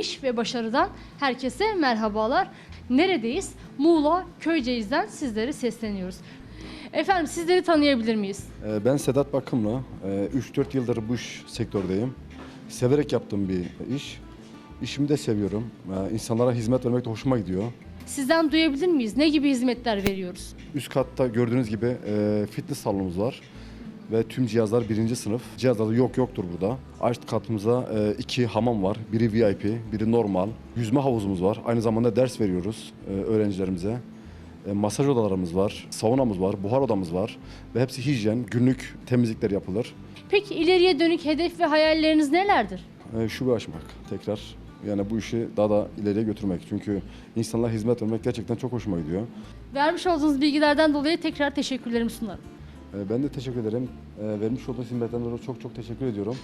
iş ve başarıdan herkese merhabalar. Neredeyiz? Muğla Köyceğiz'den sizlere sesleniyoruz. Efendim sizleri tanıyabilir miyiz? Ee, Ben Sedat Bakımlı. Ee, 3-4 yıldır bu iş sektördeyim. Severek yaptığım bir iş. İşimi de seviyorum. Ee, İnsanlara hizmet vermek de hoşuma gidiyor. Sizden duyabilir miyiz? Ne gibi hizmetler veriyoruz? Üst katta gördüğünüz gibi fitness salonumuz var. Ve tüm cihazlar birinci sınıf. Cihazlarda yok yoktur burada. Alt katımızda e, iki hamam var. Biri VIP, biri normal. Yüzme havuzumuz var. Aynı zamanda ders veriyoruz e, öğrencilerimize. E, masaj odalarımız var, saunamız var, buhar odamız var. Ve hepsi hijyen, günlük temizlikler yapılır. Peki ileriye dönük hedef ve hayalleriniz nelerdir? E, şube açmak tekrar. Yani bu işi daha da ileriye götürmek. Çünkü insanlara hizmet vermek gerçekten çok hoşuma gidiyor. Vermiş olduğunuz bilgilerden dolayı tekrar teşekkürlerimi sunarım. E, ben de teşekkür ederim. E, vermiş olduğunuz hizmetten dolayı çok çok teşekkür ediyorum.